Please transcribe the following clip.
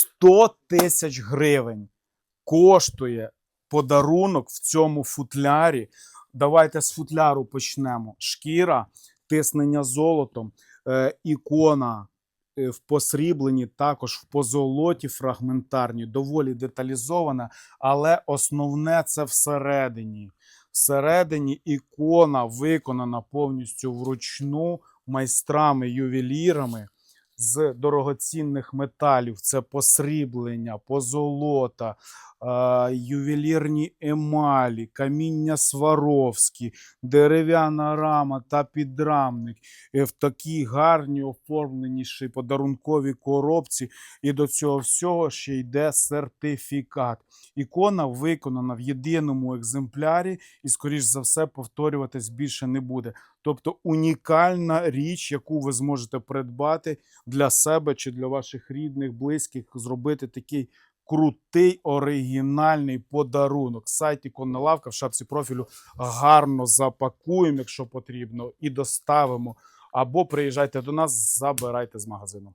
100 тисяч гривень коштує подарунок в цьому футлярі. Давайте з футляру почнемо. Шкіра, тиснення золотом, е, ікона е, в посрібленні, також в позолоті фрагментарні, доволі деталізована, але основне це всередині. Всередині ікона виконана повністю вручну майстрами-ювелірами з дорогоцінних металів. Це посріблення, позолота, ювелірні емалі, каміння Сваровські, дерев'яна рама та підрамник е, в такій гарній оформленішій подарунковій коробці. І до цього всього ще йде сертифікат. Ікона виконана в єдиному екземплярі і, скоріш за все, повторюватись більше не буде. Тобто унікальна річ, яку ви зможете придбати для себе чи для ваших рідних, близьких, зробити такий крутий оригінальний подарунок. Сайт іконна в шапці профілю гарно запакуємо, якщо потрібно, і доставимо. Або приїжджайте до нас, забирайте з магазину.